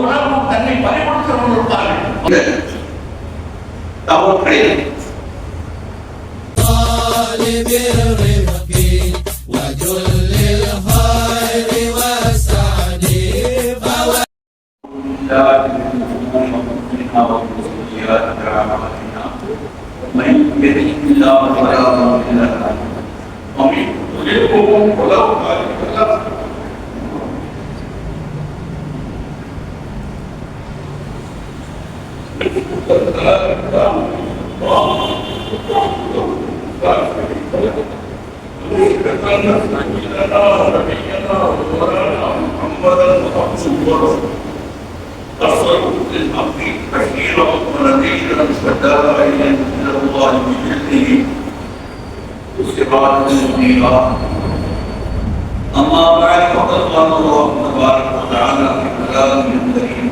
உணர்வு தன்னை பறிபடுத்த கொண்டிருப்பார்கள் தவறுகளை من يهده الله فلا مضل له ومن يضلله فلا هادي له محمدا صلى الله نبينا ومولانا محمدا رسول تصرف للحق تكفيرا ونذيرا وداعيا إلى الله بجده صراطا منيرا اما بعد فقد قال الله تبارك وتعالى في كلامه الكريم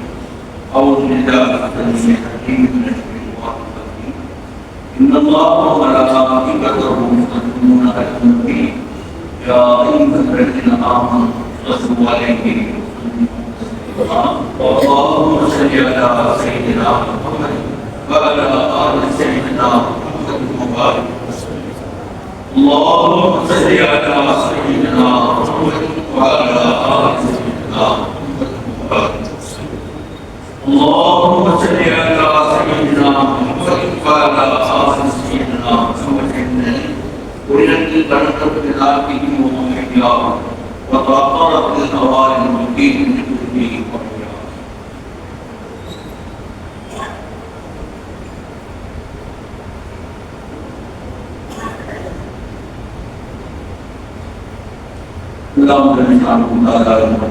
اعوذ بالله من الشيطان الرجيم إن الله وملائكته يصلون على النبي. يا أيها الذين آمنوا صلوا عليه اللهم صل على سيدنا محمد وعلى آل سيدنا محمد۔ وبارك اللهم صل على سيدنا محمد وعلى آل سيدنا محمد۔ وبارك اللهم صل على سيدنا محمد وعلى آل سيدنا محمد۔ ولت البركة بذاتهم ومحياهم وتأثرت الهوائل المقيم من كتبهم اللهم لم يجعلهم لا يمكن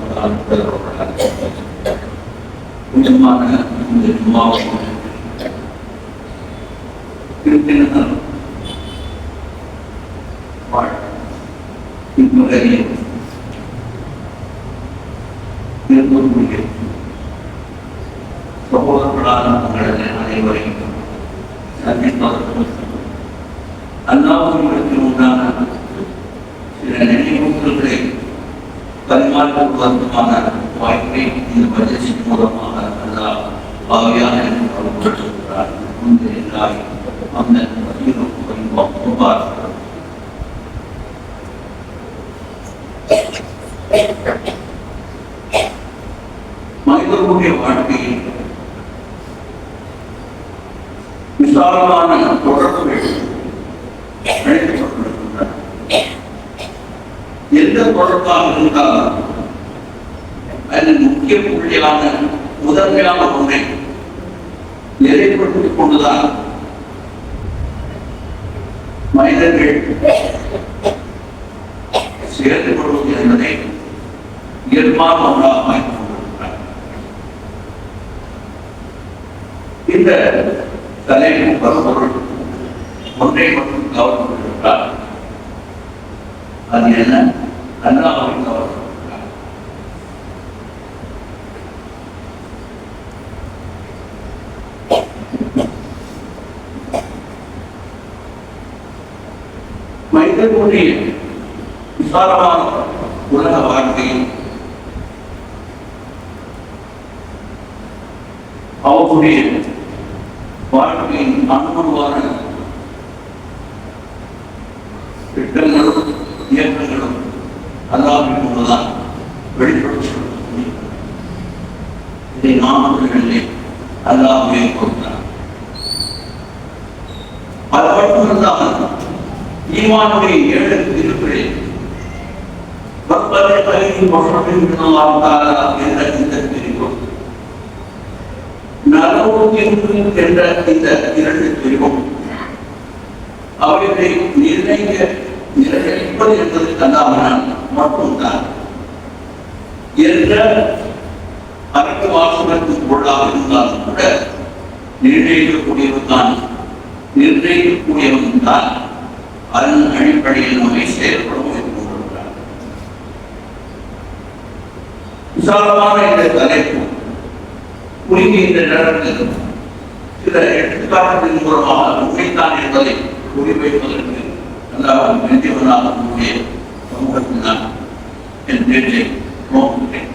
كلما نهتهم للمواصلة يمكنها இம்முறையில் திருப்பூர் சகோதரர்களான உங்களை அனைவரையும் சந்திப்பதற்கு அல்லாவுக்கு உண்டான சில நினைவூட்டல்களை பரிமாற்றுவதற்கான வாய்ப்பை இந்த பட்ஜெட் மூலமாக அல்லா கொடுத்திருக்கிறார் அந்த மனிதர்களுடைய வாழ்க்கையில் விசாலமான தொடர்புகள் அழைக்கப்பட்டிருக்கின்றன. எந்த தொடர்பாக இருந்தாலும் அதில் முக்கிய புள்ளியான முதன்மையான ஒன்றை நிறைவேற்றிக் கொண்டுதான் மனிதர்கள் சேர்ந்து கொள்வது என்பதை நிர்மாணம் ஒன்றாக இந்த தலைப்பு பரப்பொருள் ஒன்றை மட்டும் கவனம் கொண்டிருக்கிறார் அது என்ன? அல்லாஹ்வின் கவனம் கொண்டிருக்கிறார் மனிதனுடைய விசாலமான உலக வாழ்க்கையில் அவருடைய வாழ்க்கையின் அனுபவமான திட்டங்களும் இயக்கங்களும் அல்லாவின் மூலதான் வெளிப்படுத்த இதை நாமங்களிலே அல்லாஹ்வே கொடுத்தார் அது மட்டுமல்லாமல் ஈமானுடைய ஏழு திருப்பில் மக்களே கல்வியின் மொழப்பின் தாரா என்ற இந்த பிரிவும் நலவுக்கு என்ற இந்த இரண்டு பிரிவும் அவர்களை நிர்ணயிக்க நிர்ணயிப்பது என்பது கல்லாமல் மட்டும்தான். என்ற அரசு வாசகத்தின் பொருளாக இருந்தாலும் கூட நிர்ணயிக்கக்கூடியவன் தான் நிர்ணயிக்கக்கூடியவன் தான் அதன் அடிப்படையில் நம்மை செயல்படும் என்று கொண்டிருக்கிறார் விசாலமான இந்த தலைப்பு உரிமையின்ற நடவடிக்கை சில எடுத்துக்காட்டுகளின் மூலமாக உண்மைத்தான் என்பதை குறிவைப்பதற்கு அல்லாமல் வேண்டியவனாக நம்முடைய சமூகத்தில் நான் என் பேச்சை நோக்குகிறேன்.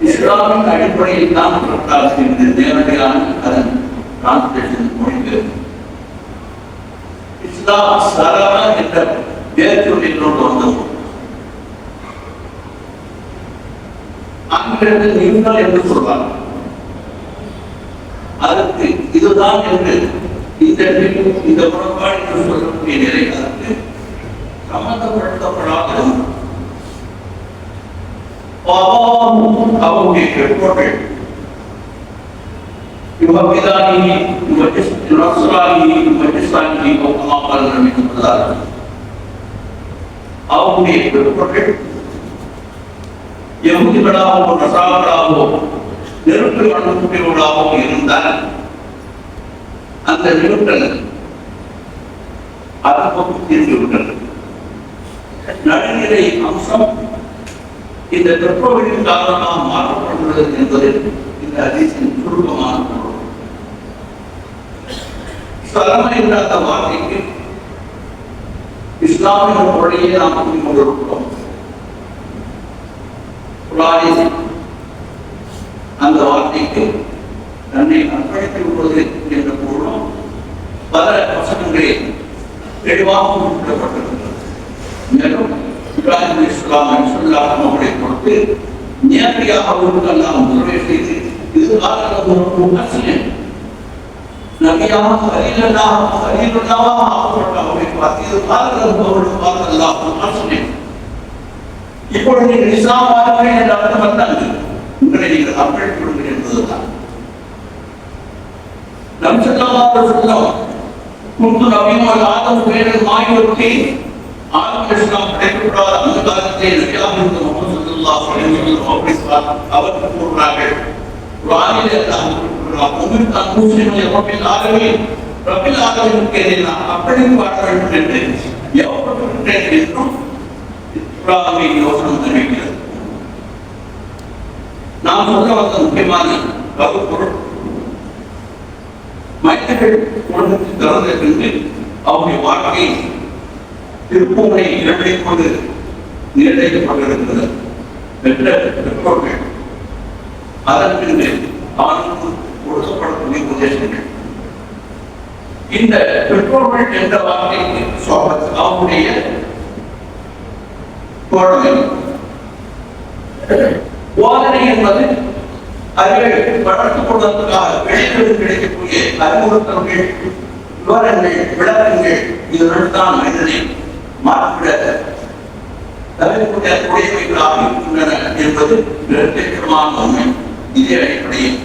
இஸ்லாமின் அடிப்படையில் தான் பிரகாஷ் என்று நேரடியான அதன் டிரான்ஸ்லேஷன் மொழிக்கு இஸ்லாம் சரவ என்ற வேர்ச்சொல்லினோடு வந்தது. அங்கிருந்து நீங்கள் என்று சொல்வார் அதற்கு இதுதான் என்று இந்த இந்த முறைப்பாடு என்று சொல்லக்கூடிய நிலை அதற்கு சம்பந்தப்படுத்தப்படாத பாவம் அவருடைய பெற்றோர்கள் யுவபிதானி யுவஜஸ்ரானி யுவஜஸ்ரானி கௌதமாபால் நியமிக்கப்பட்டதார்கள் அவருடைய பெற்றோர்கள் நசாக்களாகவோ நெருப்பு இருந்தால் அந்த நிறுத்தல் பக்கம் தீர்ந்து விட்டது நடுநிலை அம்சம் இந்த பெற்றோர்களின் காரணமாக மாற்றப்படுகிறது என்பது இந்த அதிசயின் சுருக்கமான பொருள் சலமை என்ற அந்த வார்த்தைக்கு இஸ்லாமிய மொழியை நாம் புரிந்து கொண்டிருக்கிறோம் அந்த வார்த்தைக்கு தன்னை அர்ப்பணித்து விடுவது என்ற பொருளும் பல வசனங்களில் தெளிவாக குறிப்பிடப்பட்டிருக்கிறது மேலும் இப்ராஹிம் இஸ்லாம் அலிசுல்லாம் அவர்களை கொடுத்து நேரடியாக அவர்களுக்கெல்லாம் உதவி செய்து இது காலகட்டம் அசியம் நபியாக ஹலீலல்லாஹ் ஹலீலுல்லாஹ் ஆக்கப்பட்ட அவரை பார்த்து இது காலத்தில் அவருக்கு பார்த்தல்லாஹ் அசியம் இப்பொழுது நீங்கள் இஸ்லாம் வாருங்கள் என்ற அர்த்தம் வந்தாங்க உங்களை நீங்கள் அர்ப்பணித்து விடுங்கள் என்பதுதான். நம்சல்லாஹ் சொல்லம் குந்து நபியும் ஆதம் பேரல் மாயுவத்தை இஸ்லாம் படைக்கப்படாத அந்த காலத்தை நபியாக இருந்த முகமது ஸல்லல்லாஹு அலைஹி வஸல்லம் அப்படி சொன்னார். அவர் கூறுகிறார்கள் குர்ஆனில் அல்லாஹ் கூறுகிறார் உமிர் தன் முஸ்லிம் ரப்பில் ஆலமீன் ரப்பில் ஆலமீனுக்கு எதிராக நான் அப்படி வாழ வேண்டும் என்று எவ்வளவு என்றும் இஸ்லாமிய யோசனை தெரிவிக்கிறது நாம் சொல்ல வந்த முக்கியமான கருப்பொருள் மனிதர்கள் உலகத்தில் திறந்த பின்பு அவருடைய வாழ்க்கை திருப்பூனை இரண்டை கொண்டு நிர்ணயிக்கப்பட்டிருக்கிறது கொண்டிருந்தது பெற்றோர்கள் அதன் பின்பு அவனுக்கு கொடுக்கப்படக்கூடிய உபதேசங்கள் இந்த பெற்றோர்கள் என்ற வார்த்தைக்கு சுவாபத் போதனை என்பது அறிவை வளர்த்துக் கொள்வதற்காக வெளியிலிருந்து கிடைக்கக்கூடிய அறிவுறுத்தல்கள் விவரங்கள் விளக்கங்கள் இதனுடன் தான் மனிதனை மாற்றிவிட தவிர்க்கூடிய இருக்கின்றன என்பது நிரந்தரமான உண்மை இதே அடிப்படையில்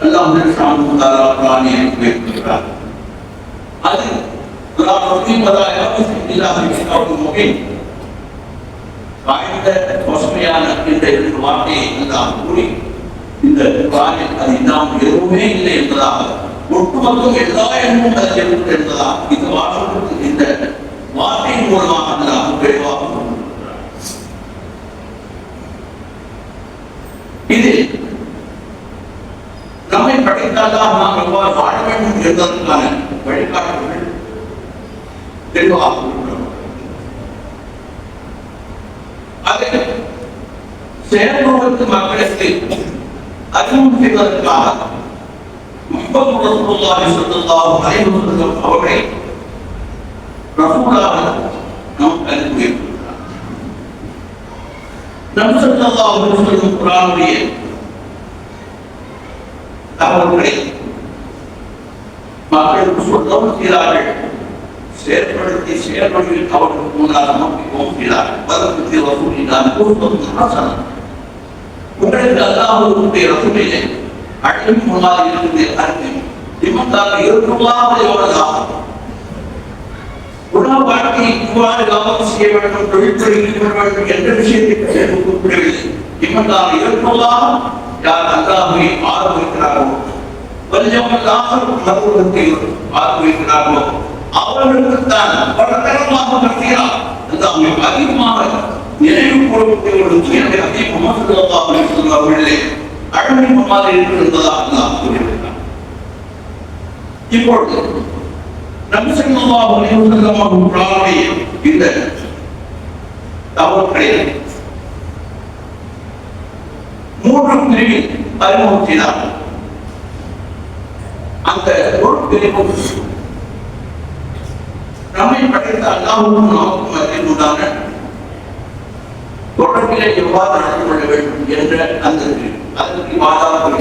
எல்லாம் சாமுதாரா அது பசுமையான இரண்டு வார்த்தையை எல்லாம் கூறி இந்த குரானில் அது எதுவுமே இல்லை என்பதாக ஒட்டுமொத்தம் எல்லா எண்ணமும் அதில் என்பதாக இந்த வாசகத்துக்கு வார்த்தையின் மூலமாக அல்லாஹ் விரைவாக கொண்டிருக்கிறார். இது நம்மை படைத்தால்தான் நாம் எவ்வாறு வாழ வேண்டும் என்பதற்கான வழிகாட்டுகள் தெளிவாக கொடுக்கப்பட்டிருக்கிறது. அதை செயல்படுவதற்கு மக்களுக்கு அறிமுகம் செய்வதற்காக முப்பது ரசூலுல்லாஹி ஸல்லல்லாஹு அலைஹி வஸல்லம் அவர்களை ரசூலாக நமக்கு அனுப்பி வைத்திருக்கிறார் நபி ஸல்லல்லாஹு அலைஹி வஸல்லம் குர்ஆனுடைய தகவல்களை மக்களுக்கு சொல்லவும் செய்தார்கள் செயற்படுத்தி செயல்வழியில் அவர்களுக்கு முன்னால் நோக்கிக்கவும் செய்தார்கள் பதவிக்கு வசூலினால் கூறுவதும் ஹசனம் உங்களுக்கு அல்லாஹுடைய ரசூலிலே அழிவு முன்னால் இருக்குது அறிவு இம்மத்தாக இருக்குள்ளாக எவ்வளவுதான் உணவு வாழ்க்கை இவ்வாறு கவனம் செய்ய வேண்டும் தொழில்துறை ஈடுபட வேண்டும் என்ற விஷயத்தை குறிப்பிடவில்லை இம்மத்தாக இருப்பதால் யார் அல்லாஹுவை ஆதரிக்கிறார்களோ வல்லவல்லாக மறுபுறத்தை அவர்களுக்கு தான் பலதரமாக கட்டியா அல்லாஹ்வை அதிகமாக நினைவு கூறக்கூடியவர்களுக்கு என்னுடைய அதிகம் அவர்களே அழகு மாதிரி அல்லாஹ் கூறியிருக்கிறார் இப்பொழுது நபிசல்லாஹு அலைஹி வஸல்லம் அவர்களுடைய இந்த தவறுகளை மூன்று பிரிவில் அறிமுகத்தினார் அந்த ஒரு பிரிவும் நம்மை படைத்த அல்லாவுக்கும் நமக்கும் அதில் உண்டான தொடர்பிலே எவ்வாறு நடந்து கொள்ள வேண்டும் என்ற அந்த அதற்கு வாதாரம்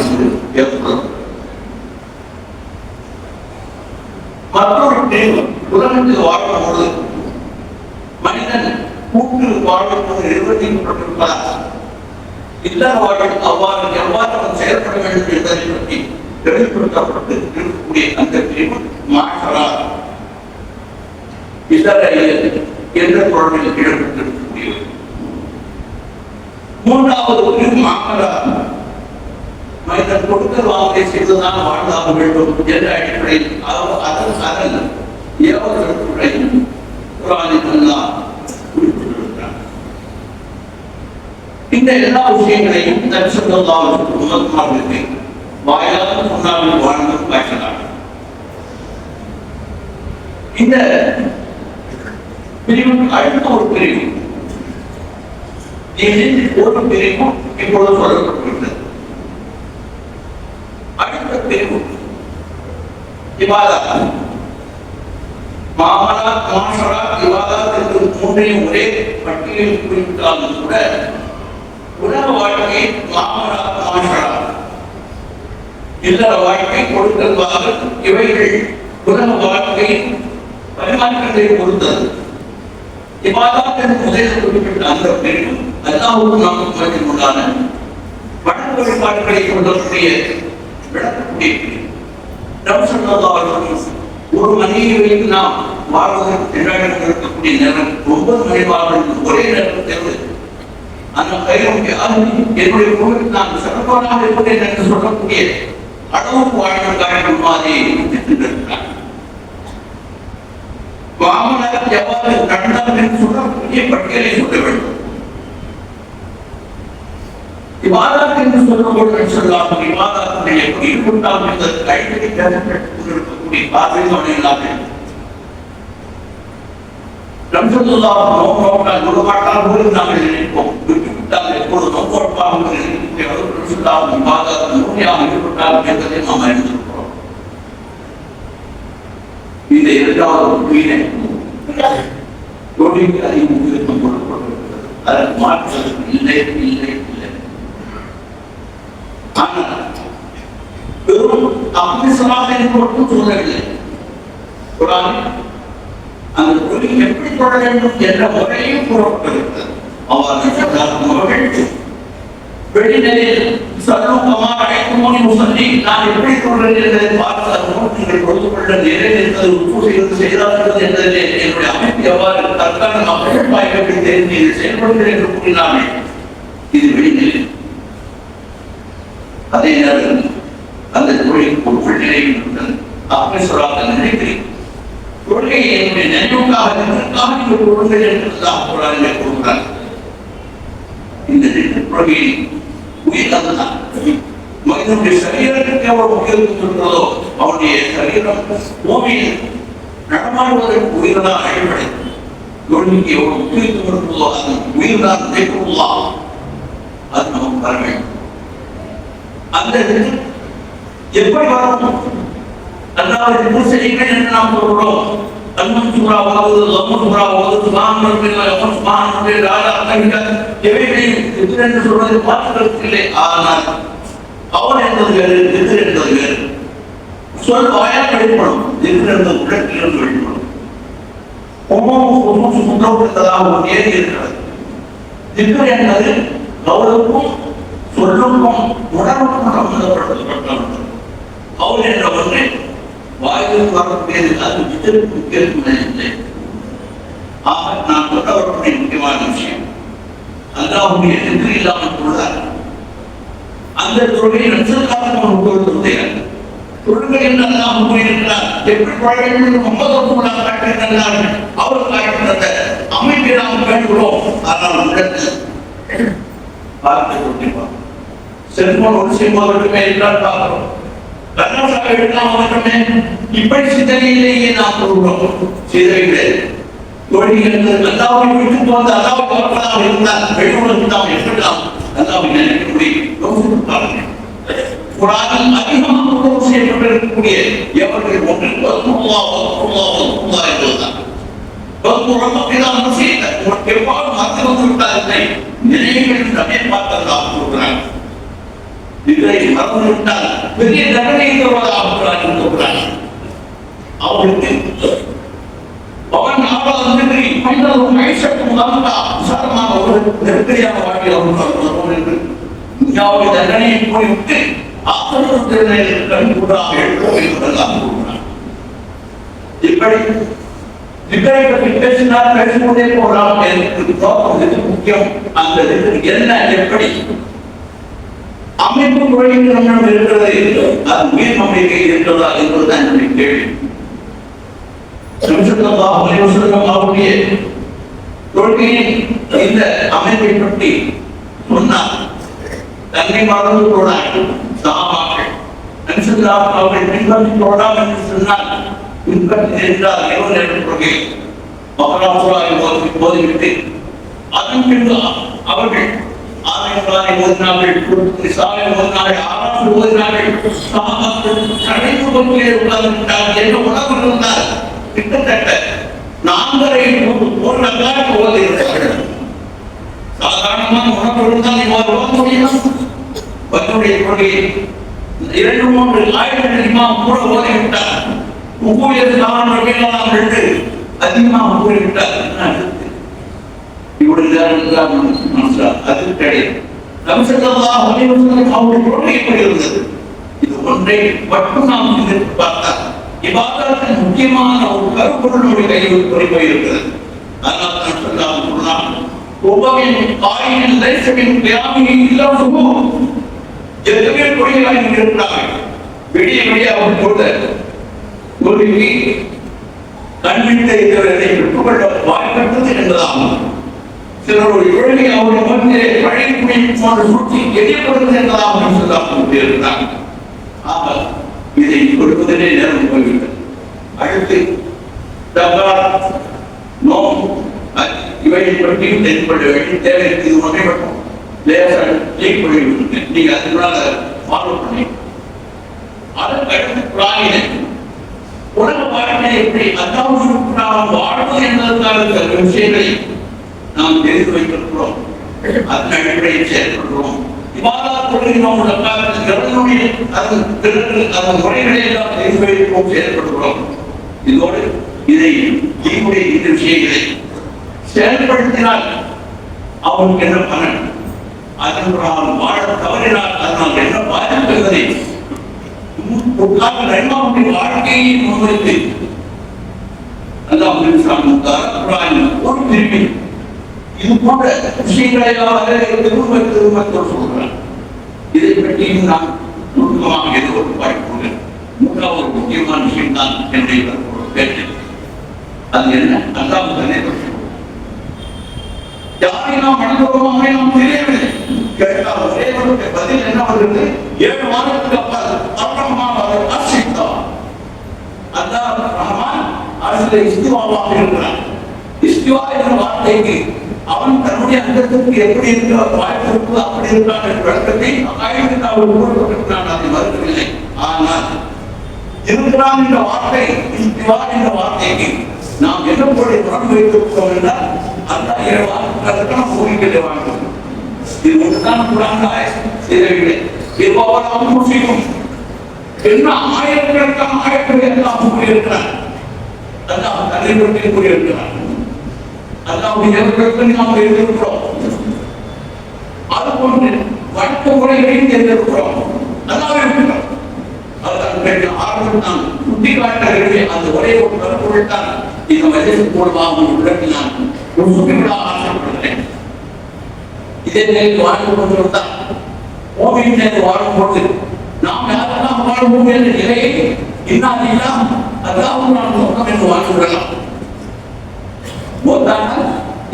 ஏற்படும். மற்றொரு பிரிவு உலகத்தில் வாழும்போது மனிதன் கூட்டு வாழ்வுக்கு நிர்வகிக்கப்பட்டிருப்பதால் இல்லற வாழ்வில் அவ்வாறு எவ்வாறு அவன் செயல்பட வேண்டும் என்பதை பற்றி தெளிவுபடுத்தப்பட்டு இருக்கக்கூடிய அந்த பிரிவு மாற்றலாம். இல்லற இயல் என்ற தொடர்பில் இடம்பெற்றிருக்கக்கூடியது மூன்றாவது பிரிவு மாற்றலாம் மனிதன் கொடுக்கல் வாங்கலை செய்துதான் வாழ்ந்தாக வேண்டும் என்ற அடிப்படையில் அதன் அதன் அதன் ஏவல்களை குரானில் அல்லாஹ் குறிப்பிட்டிருக்கிறார் இந்த எல்லா விஷயங்களையும் தரிசனம் தரிசனங்களுக்கு வாயிலாக சொன்னாலும் வாழ்ந்து காட்டினார் இந்த பிரிவுக்கு அடுத்த ஒரு பிரிவு இதில் ஒரு பிரிவு இப்பொழுது சொல்லப்பட்டுள்ளது அடுத்த பிரிவு இபாதா மாமலா மாஷரா இவாதா என்று மூன்றையும் ஒரே பட்டியலில் குறிப்பிட்டாலும் கூட உலக வாழ்க்கை மாமலா மாஷரா இல்லற வாழ்க்கை கொடுக்கல் வாங்கல் இவைகள் உலக வாழ்க்கையின் பரிமாற்றங்களை பொறுத்தது. இபாதாத் என்று முதலில் குறிப்பிட்ட அந்த பெண்ணும் அல்லாஹுக்கும் நமக்கு மத்தியில் உண்டான வணக்க வழிபாடுகளை கொள்ளக்கூடிய விளக்கக்கூடிய பிரிவு நபி ஸல்லல்லாஹு ஒரு மணியை நாம் வாழ்வதற்கு திண்டாட்டம் இருக்கக்கூடிய நேரம் ஒன்பது மணி வாழ்வதற்கு ஒரே நேரம் தேவை. அந்த கையும் என்னுடைய குடும்பத்தில் நான் சிறப்பாக இருப்பேன் என்று சொல்லக்கூடிய அளவுக்கு வாழ்வதற்காக மாதிரி திட்டிருக்கிறார் வாமனர் எவ்வாறு நடந்தார் என்று சொல்லக்கூடிய பட்டியலை சொல்ல வேண்டும். இவாதாத் என்று சொல்லக்கூடிய சொல்லாமல் இவாதாத்துடைய ஈடுபட்டால் என்பதற்கு அடிக்கடி கொண்டிருக்கக்கூடிய பார்வையோடு இல்லாமல் ரம்சத்துல்லா நோம் நோக்கால் நுகமாட்டால் போல நாங்கள் நினைப்போம். விட்டுவிட்டால் எப்போது நோக்கோட்பாக நினைக்கக்கூடிய இவாதாத் நோக்கியாக ஈடுபட்டால் என்பதை நாம் அறிந்திருக்கிறோம். இந்த இரண்டாவது வீணை தொழிலுக்கு அதிக கொடுக்கப்பட்டிருக்கிறது அதற்கு மாற்றம் இல்லை இல்லை. வெறும் அப்படி சொல்லாத மட்டும் சொல்லவில்லை குரானில் அந்த தொழில் எப்படி தொட வேண்டும் என்ற முறையும் கூறப்பட்டிருக்கிறது அவர்கள் வெளிநிலையில் சர்வம் அழைக்குமோனி முசல்லி நான் எப்படி சொல்றேன் என்பதை பார்த்து அதனோடு நீங்கள் கொடுத்து கொள்ள நிலை என்பது உப்பு செய்வது செய்தார்கள் என்பதிலே என்னுடைய அமைப்பு எவ்வாறு தற்கால மக்கள் வாய்ப்பை தெரிந்து நீங்கள் செயல்படுகிறேன் என்று கூறினாமே இது வெளிநிலை அதே நேரத்தில் அந்த தொழில் ஒரு நிலையில் இருந்தது அப்படி சொல்லாத நினைக்கிறேன் கொள்கையை என்னுடைய நினைவுக்காக இதற்காக நீங்கள் கொடுங்கள் என்று குரானிலே கொடுக்கிறார் இந்த ரெண்டு கொள்கையை உயிர் அதுதான் மனிதனுடைய சரீரத்துக்கு எவ்வளவு முக்கியத்துவம் இருக்கிறதோ அவனுடைய சரீரம் பூமியில் நடமாடுவதற்கு உயிர் அடிப்படை. தொழிலுக்கு எவ்வளவு முக்கியத்துவம் இருக்கிறதோ அதன் உயிர்தான் நினைக்கிறதா அது நமக்கு வர வேண்டும். அந்த இது எப்படி வரும்? அல்லாஹ் இது என்று நாம் சொல்கிறோம் அல்மன் சூரா ஓதுவது லம்மன் சூரா ஓதுவது சுபான் ரப்பில் சுபான் ரப்பில் ஆலா என்று சொல்வது ஆனால் அவன் என்பது வேறு திக்ர் என்பது வேறு. சொல் வாயால் வெளிப்படும் திக்ர் என்பது உள்ளத்திலிருந்து வெளிப்படும். ஒவ்வொரு சுத்தம் ஒரு ஏறி இருக்கிறது. திக்ர் என்பது கௌரவுக்கும் சொல்லுக்கும் உணர்வுக்கும் சம்பந்தப்பட்டது பவுல் என்ற ஒன்று வாயில் வரக்கூடியது அது வித்திற்கு முக்கியத்துவம் இல்லை. ஆக நான் சொல்லவர்களுடைய முக்கியமான விஷயம் அல்லாவுடைய எதிர்ப்பு இல்லாமல் உள்ளார் அந்த தொழுகை நட்சத்திரக்காக உட்கொள்வதே தொழுகை என்று அல்லாஹ் கூறியிருக்கிறார். எப்படி பழைய வேண்டும் என்று முகமது ரசூலுல்லாஹ் அவர் காட்டியிருந்த அமைப்பை நாம் வேண்டுகிறோம் ஆனால் உள்ளத்தில் பார்த்து கொண்டிருப்பார் செல்போன் ஒரு சினிமாவிற்குமே என்றால் பார்க்கிறோம். கர்நாடகா எடுக்கலாம் மட்டுமே. இப்படி சிந்தனையிலேயே நாம் கூறுகிறோம் சிதறிவிட தோழிகள் அல்லாவை விட்டு போந்த அல்லாவை பார்ப்பதாக இருந்தால் வெளியுடன் நாம் எப்படிலாம் அல்லாவை நினைக்க முடியும்? யோசித்து பாருங்கள் குரானில் அதிகமாக செய்யப்பட்டிருக்கக்கூடிய எவர்கள்? ஒன்று வஸ்துல்லா வஸ்துல்லா வஸ்துல்லா என்பதுதான். வஸ்துரம் அப்படிதான் செய்யல உனக்கு எவ்வாறு வந்து நினைவுகளின் சமயம் பார்த்ததாக சொல்கிறாங்க இதை மறந்துவிட்டால் பெரிய தண்டனை தருவதாக அவர்களுக்கு அவன் நாற்பது நன்றி மனிதர் மைசட்டு ஒரு நெருக்கடியான வாழ்க்கையில் அவர்கள் என்று தண்டனையை போய்விட்டு ஆசிரியர் திருநிலையில் கண்கூடாக எழுப்போம் என்பதெல்லாம் கூறுகிறார். இப்படி திக்கரை பற்றி பேசினால் பேசிக்கொண்டே போகலாம் எனக்கு முக்கியம்? அந்த என்ன? எப்படி? அமைப்பு முறையில் நம்மிடம் இருக்கிறது அது உயிர் நம்பிக்கை இருக்கிறதா என்பதுதான் என்னுடைய கேள்வி. அவருடைய கொள்கையின் இந்த அமைப்பை பற்றி சொன்னார் தன்னை மறந்து சாமாக்கள் அவர்கள் பின்பற்றி போடாம் என்று சொன்னால் பின்பற்றி கொள்கை மகாராஷ்டிராவை போதிவிட்டு அதன் பின்பு அவர்கள் ஆலயங்களை ஓதினார்கள் சாலை ஓதினார்கள் ஆராய்ச்சி ஓதினார்கள் சாமாக்கள் கடைந்து கொண்டே உட்கார்ந்துவிட்டார் என்ற உணர்வு கிட்டத்தட்ட நான்கரை ஒரு நல்லாட்டு ஓதி இருக்கிறார்கள் உணவு இருந்தால் இவ்வாறு ஓத முடியும்? பத்துடைய கொள்கையை இரண்டு மூன்று ஆயிரங்கள் இமாம் கூட ஓதிவிட்டார். காரணம் அதிகமாக கூறிவிட்டார். இவருடைய காரணம் அது கிடையாது. நம்சல்லா அலைவசம் அவருடைய கொள்கை இருந்தது இது ஒன்றை மட்டும் நாம் சிந்தித்து பார்த்தால் இவ்வாதத்தின் முக்கியமான ஒரு கருப்பொருளுடைய கையில் குறிப்பாக இருக்கிறது. அதனால் தான் சொல்லாம் சொன்னான் ஒவ்வொரு காயின் லைசமின் கியாமியை இல்லாமல் எத்தனை கொள்கையாக இருக்கிறார்கள் விடிய விடிய அவர் கொடுத்த கொள்கைக்கு கண்விட்ட இருக்கிறதை பெற்றுக்கொள்ள வாய்ப்பட்டது என்பதாகும். சிலருடைய கொள்கை அவருடைய மத்தியிலே பழைய குடி போன்ற சுற்றி எதிர்ப்படுவது ஆக இதை கொடுப்பதிலே நேரம் போய்விட்டது. அடுத்து தபார் நோம் இவை பற்றி வேண்டிய தேவை இது மட்டும் லேசாக பண்ணி நீங்க அதனால ஃபாலோ பண்ணி. அதற்கு அடுத்து உலக வாழ்க்கை எப்படி அதாவது நாம் வாழ்வது விஷயங்களை நாம் தெரிந்து வைத்திருக்கிறோம். அதன் அடிப்படையில் செயல்படுகிறோம். இவ்வாறா அதன் பிறகு அதன் முறைகளை எல்லாம் தெரிந்து வைக்கிறோம் செயல்படுகிறோம். இதோடு இதை தீவுடைய இந்த விஷயங்களை செயல்படுத்தினால் அவனுக்கு என்ன பலன்? அதன் வாழ தவறினால் அதனால் என்ன பாதிப்பு என்பதை உட்கார்ந்து வாழ்க்கையை முன்வைத்து அல்லாஹ் ஒரு பிரிவில் இது போன்ற விஷயங்களை எல்லாம் திரும்ப திரும்ப சொல்கிறான் இதை பற்றியும் நான் நுட்பமாக ஏதோ ஒரு வாய்ப்பு மூன்றாவது முக்கியமான விஷயம் தான் என்னுடைய பேச்சு அது என்ன? அல்லாஹ் தன்னை யாரை நாம் மனதுறோமோ அவரை நாம் தெரியவில்லை. கேட்டால் ஒரே ஒரு பதில் என்ன வருகிறது ஏழு வாரத்துக்கு அப்பால் அர்ரஹ்மான் அவர் அர்ஷித்தா அல்லாஹ் ரஹ்மான் அரசியல இஸ்திவாவாக இருக்கிறார். சிவா என்ற வார்த்தைக்கு அவன் தன்னுடைய அங்கத்திற்கு எப்படி இருக்கிற வாய்ப்பு அப்படி இருக்கான் என்ற விளக்கத்தை ஆயிரத்தி அவர் கூறப்பட்டிருக்கிறான் அதை மறுக்கவில்லை ஆனால் இருக்கிறான் என்ற வார்த்தை சிவா என்ற வார்த்தைக்கு நாம் என்ன போல உணர்வு வைத்திருக்கிறோம் என்றால் அந்த அதற்கான கோரிக்கைகளை வாங்கும். இது ஒன்றுதான் குரான் செய்தவில்லை. இருப்பவராக முஸ்லிமும் என்ன ஆயிரக்கணக்கான ஆயிரக்கணக்கான கூறியிருக்கிறார் அல்லாஹ் தன்னை பற்றி கூறியிருக்கிறார் அல்லாவுடைய தேவர்களுக்கு நாம் இருந்திருக்கிறோம். அது வழக்க முறைகளையும் தெரிந்திருக்கிறோம். அல்லாவே இருக்கிறோம் அதற்கு ஆரம்பம் நான் சுட்டி காட்டுகிறே அந்த ஒரே ஒரு கருப்பொருள் தான் இந்த வயது மூலமாக உள்ளது நான் ஒரு ஆசைப்படுகிறேன். இதே நிலையில் வாழ்ந்து கொண்டிருந்தால் ஓவியம் நேற்று வாழும்போது நாம் யாரெல்லாம் வாழும் என்ற நிலையை இன்னாதெல்லாம் அதாவது நான் சொந்தம் என்று வாழ்ந்துவிடலாம் போதானால்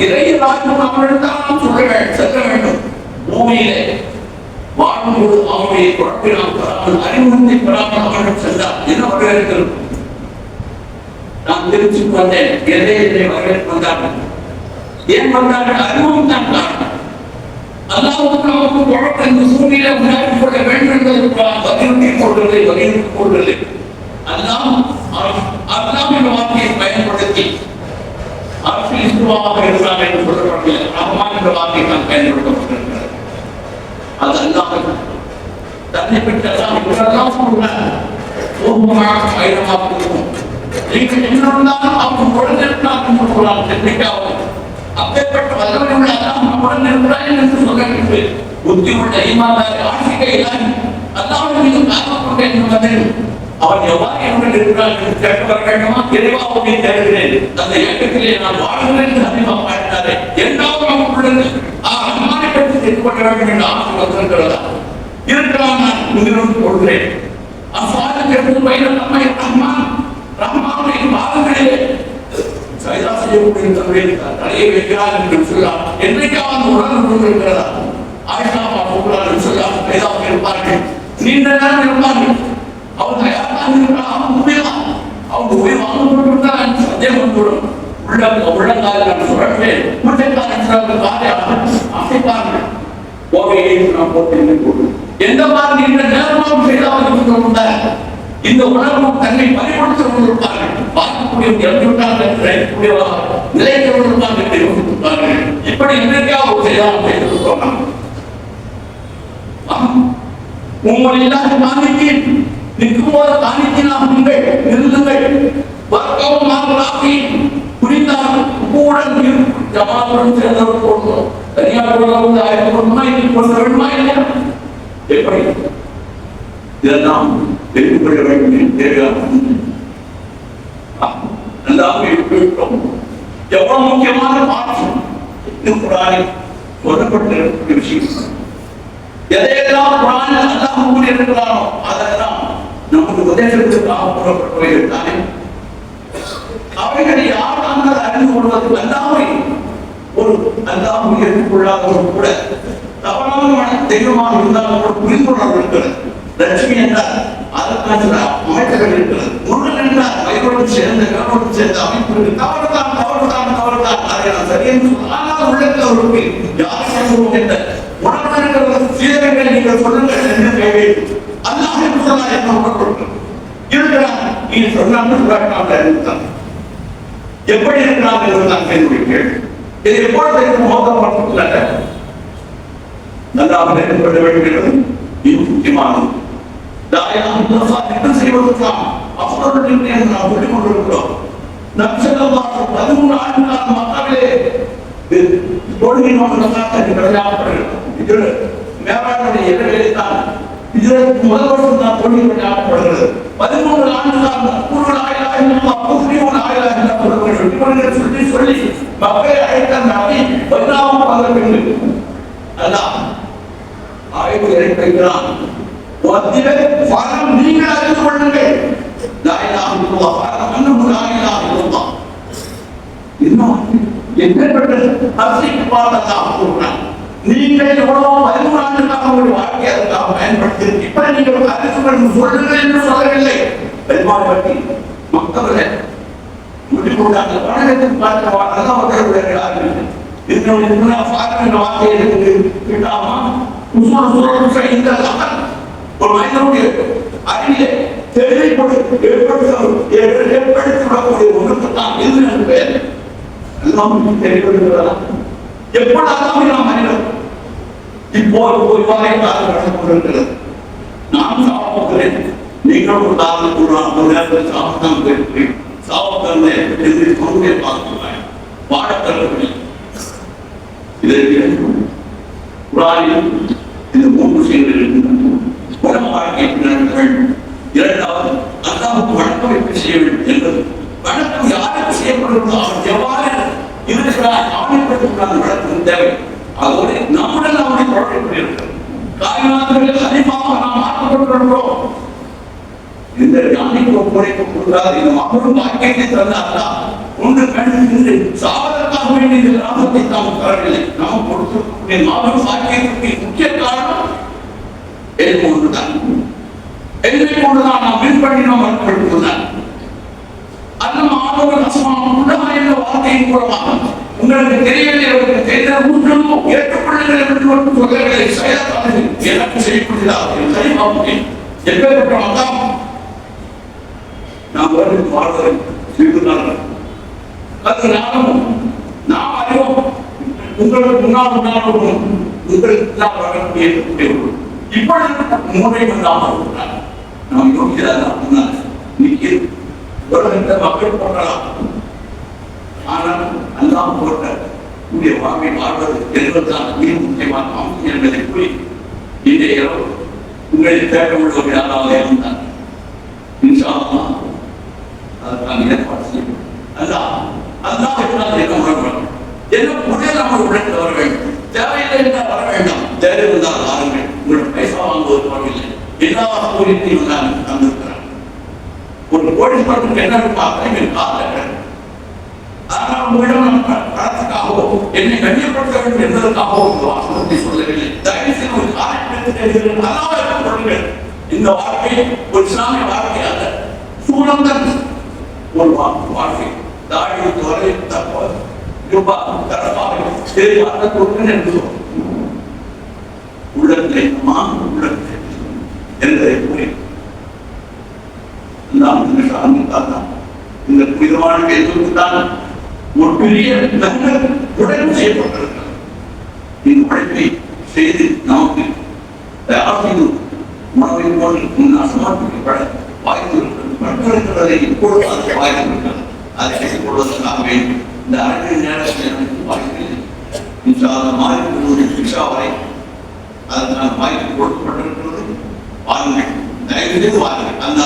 இறைய ராஜ்யம் அவனிடத்தான் நாம் சொல்ல செல்ல வேண்டும். பூமியிலே வாழும்போது அவனுடைய குழப்பை நாம் பெறாமல் அறிவுறுத்தி பெறாமல் அவர்கள் சென்றார் என்ன வரவேற்கிறது நான் திருச்சிக்கு வந்தேன். எதை எதை வந்தார்கள். ஏன் வந்தார்கள்? அறிவும் தான் காரணம். அல்லாவுக்கு நமக்கு குழப்பம் இந்த சூழ்நிலை உண்டாக்கி கொள்ள வேண்டும் என்பதற்காக வலியுறுத்தி கொள்வதில்லை வலியுறுத்தி கொள்வதில்லை. அல்லாம் அல்லாம் என்ற வார்த்தையை பயன்படுத்தி அரசு இந்துவாக இருந்தார் என்று சொல்லப்படவில்லை. ரஹ்மான் என்ற வார்த்தை தான் பயன்படுத்தப்பட்டிருக்கிறது. அது அல்லாமல் தன்னை பெற்றெல்லாம் இவரெல்லாம் சொல்றார் ஓகுமாக ஆயிரமாக இருக்கும். நீங்கள் என்னென்றாலும் அவங்க உடனே இருந்தாலும் சொல்றாங்க தென்னைக்காவும் அப்பேற்பட்ட வல்லமை உள்ள அல்லாஹ் நம்முடன் என்று சொல்ல புத்தி உள்ள ஈமான்தாரி ஆசிரியர் இல்லாய் அல்லாஹ் மீது காரணம் கொண்ட என்பது அவன் எவ்வாறு என்னுடன் இருக்கிறான் என்று கேட்டு வர வேண்டுமா இறைவா தேடுகிறேன்? அந்த இயக்கத்திலே நான் வாழ்கிறேன் என்று அதிகமாக பார்த்தாரே இரண்டாவது நமக்குள்ளது ஆ தெரிந்து கொள்ள வேண்டும் என்று ஆசை வந்திருக்கிறதா? இருக்கிறான் நான் உங்களிடம் கொள்கிறேன். அசாதுக்கு எடுத்து பயிர நம்மை ரஹ்மான் ரஹ்மானுடைய பாதங்களிலே செய்யக்கூடிய தலையை வைக்கிறார் என்று என்றைக்காவது கொண்டிருக்கிறதா ஆயிஷா சொல்கிறார் இருப்பார்கள் நீண்ட நேரம் இருப்பார்கள் அவர் தயாராக இருக்கிறார் அவங்க உயிர் வாங்கப்பட்டுதான் சந்தேகம் வந்துவிடும் உள்ள உள்ளங்காலில் நான் சுழற்றேன் முட்டைக்காரன் சிலர் காலையாக அசைப்பார்கள் போகையை நாம் போட்டு போட்டு எந்த மாதிரி நீண்ட நேரமாக செய்தாவது கொண்டிருந்தார் இந்த உணர்வும் தன்னை பறிகொடுத்து கொண்டிருப்பார்கள் பார்க்கக்கூடிய இறந்துவிட்டார்கள் நினைக்கக்கூடியவா நிலைத்து கொண்டிருப்பார்கள் என்று யோசித்திருப்பார்கள் இப்படி இன்றைக்காக செய்யலாம் உங்கள் எல்லாரும் காணிக்கு. நிற்கும்போது காணிக்கினால் நீங்கள் நிறுத்துங்கள். வர்க்கவும் மாறுகிறாக்கி புரிந்தால் உப்புடன் ஜமாத்துடன் சேர்ந்தவர் போடணும். தனியார் கொள்ளவும் ஆயிரத்தி ஒன்றுமா இன்னைக்கு கொண்டு வேண்டுமா இல்லையா? எப்படி? இதெல்லாம் தெரிந்து கொள்ள வேண்டும் என்று தேவையான எல்லாம் விட்டோம் எவ்வளவு முக்கியமான மாற்றம். குரானில் சொல்லப்பட்டிருக்கிற விஷயம். எதையெல்லாம் குரானில் அல்லாஹ் கூடி இருக்கிறாரோ அதெல்லாம் நமக்கு உதயத்திற்காக கூறப்பட்டவைகள் தானே அவைகளை யார் நாங்கள் அறிந்து கொள்வது அல்லாமை ஒரு அல்லாஹ் ஏற்றுக்கொள்ளாதவர் கூட தவறான மன தெய்வமாக இருந்தாலும் கூட புரிந்து கொள்ளாமல் இருக்கிறது லட்சுமி என்றால் அதற்கான சில அமைப்புகள் இருக்கிறது. முருகன் என்றால் வயதோடு சேர்ந்த கடவுளோடு சேர்ந்த அமைப்பு இருக்கு தவறுதான் தவறுதான் தவறுதான். அதை நான் சரியென்று ஆனால் உள்ளத்தில் அவருக்கு யார் சொல்லுவோம் என்ற உணர்வு இருக்கிறது நீங்கள் சொல்லுங்கள் என்று கேள்வி அல்லாஹின் என்று சொன்னால் என்ன இருக்கிறான் நீ சொன்னாலும் சொல்லாட்டான் எப்படி இருக்கிறான் என்று நான் கேள்வி இது எப்பொழுது இருக்கும் மோதப்பட்டுள்ளன நல்லா நினைக்கப்பட வேண்டியது இது முக்கியமானது. என்ன அவர்களுடன் நாம் சொல்லிக் கொண்டிருக்கிறோம். பதிமூணு மக்களே தொழுகை கிடையாப்படுகிறது இது மேலாண்மை என்ன இதற்கு முதல் வருஷம் தான் தொழுகை கிடையாப்படுகிறது பதிமூணு ஆண்டுகால கூறுகள் ஆயிரம் முஸ்லீம்கள் ஆயிரம் சொல்லுங்கள் சொல்லி சொல்லி மக்களை அழைத்த அந்த அவை பதினாவும் அதான் ஆய்வு இறைக்கிறான் வத்திலே ஃபரம் நீங்கள் அறிந்து கொள்ளுங்கள். லா இலாஹ இல்லல்லாஹ் ஃபரம் அன்னஹு லா இலாஹ இல்லல்லாஹ். இன்னும் நீங்கள் எவ்வளவு பதிமூணு ஆண்டுக்காக ஒரு வாழ்க்கை அதற்காக பயன்படுத்தி இப்ப நீங்கள் அறிந்து சொல்லுங்கள் என்று சொல்லவில்லை. பெருமாள் பற்றி மக்களே முடிக்கொண்டாங்க வணக்கத்தில் பார்த்த அதான் மக்கள் இதனுடைய இன்னும் ஃபாரம் என்ற வார்த்தையை எனக்கு கிட்டாமா? உஸ்மான் சுரூர் இந்த லகன் ஒரு மனிதனுடைய அறிவிலே தெளிவுபடு ஏற்படுத்த ஏற்படுத்தி விடக்கூடிய ஒன்றுக்கு தான் இது என்று பெயர் எல்லாம் தெரிவிக்கிறதா எப்படாதான் நாம் அறிவோம் இப்போது ஒரு வாய்ப்பாக காலம் நடந்து கொண்டிருக்கிறது நான் சாப்பிடுகிறேன் நீங்கள் ஒரு காலம் ஒரு நேரத்தில் சாப்பிட்டான் போயிருக்கிறேன் சாப்பிட்டே என்று கொண்டே பார்க்கிறாய் வாழக்கல்வி இதற்கு குரானில் இந்த மூன்று விஷயங்கள் இருக்கின்றன. உலக வாழ்க்கை பின்னர்கள் இரண்டாவது அல்லாவுக்கு வணக்கம் எப்படி செய்ய வேண்டும் என்பது. வணக்கம் யாருக்கு செய்யப்படுகிறதோ அவன் எவ்வாறு இருக்கிறார் அவனை பற்றி அவனைப்படுத்துகிறான் வழக்கம் தேவை. அதோடு நாம் தொடர்பு நாம் மாற்றப்பட்டிருக்கிறோம் இந்த ஞானிக்கு ஒப்படைக்க கூடாது இந்த மக்களும் வாக்கியத்தை தந்தார்களா ஒன்று வேண்டும் சாவதற்காக வேண்டிய இந்த கிராமத்தை நாம் தரவில்லை. நாம் கொடுத்திருக்கக்கூடிய மாபெரும் வாக்கியத்திற்கு முக்கிய காரணம் எதுவும் ஒன்றுதான். என்னை கொண்டுதான் நாம் வின் பண்ணினோம் அந்த அன்னம் ஆண்டவர் என்ற வார்த்தையின் மூலமாக உங்களுக்கு தெரியவில்லை அவருக்கு தெரிந்த ஊர்களும் ஏற்றுக்கொள்ளுங்கள் என்று மட்டும் சொல்லவில்லை செயலாளர்கள் எனக்கு செய்யப்படுகிறார்கள் சரிமாவுக்கு எப்பேற்பட்ட மதம் நாம் அது நானும் நாம் அறிவோம். உங்களுக்கு முன்னால் உங்களுக்கு எல்லாம் வரக்கூடிய இப்பொழுது முறை வந்தாமல் நாம் யோகிக்கிறார் இன்னைக்கு மக்கள் போடலாம் ஆனால் அல்லாஹ் போட்ட கூடிய வாழ்வை வாழ்வது என்பதுதான் மிக முக்கியமான அம்சம் என்பதை கூறி இன்றைய இரவு உங்களை தேவையுள்ளவர் யாராவது இருந்தார் இன்ஷா அதற்கான ஏற்பாடு செய்யும் அல்லாஹ் அல்லாஹ் என்றால் என்ன உணர்வு? என்ன உடனே நம்ம உடனே வர வேண்டும்? தேவையில்லை என்றால் வர வேண்டாம். தேவை இருந்தால் வாருங்கள். உங்களோட பைசா வாங்குவது பரவாயில்லை எல்லா சூரியத்தையும் நான் தந்திருக்கிறார் ஒரு கோடி கோடீஸ்வரனுக்கு என்ன பார்க்க என் காதல் ஆனால் உங்களிடம் நான் என்னை கண்ணியப்படுத்த வேண்டும் என்பதற்காகவோ இந்த சொல்லவில்லை தயவு செய்து ஒரு காரியத்தை அல்லாமல் கொள்ளுங்கள் இந்த வாழ்க்கை ஒரு இஸ்லாமிய வாழ்க்கை அல்ல சூழந்தன் ஒரு வாழ்க்கை தாடி விட்டு தப்ப ரூபா கரப்பாக சரி வார்த்தை கொடுங்க என்று சொல்லும் உள்ளத்திலே அம்மா என்பதை கூறி நாம் இந்த புனிதமான ஒரு பெரிய நகர் உடல் செய்யப்பட்டிருக்கிறது. இந்த உழைப்பை செய்து நமக்கு தயார் உணவை போன்று சமர்ப்பிக்கப்பட வாய்ப்பு இருக்கிறது. மக்களுக்கு இப்பொழுது அது வாய்ப்பு இருக்கிறது. அதை செய்து கொள்வதற்காக வேண்டும் இந்த அரை நேரத்தில் எனக்கு வாய்ப்பு இல்லை இன்ஷா அல்லாஹ் மாறிக்கொள்வது இன்ஷா வரை வாய்ப்பு கொடுக்கப்பட்டிருக்கிறது. வாருங்கள். தயவு செய்து வாருங்கள். அந்த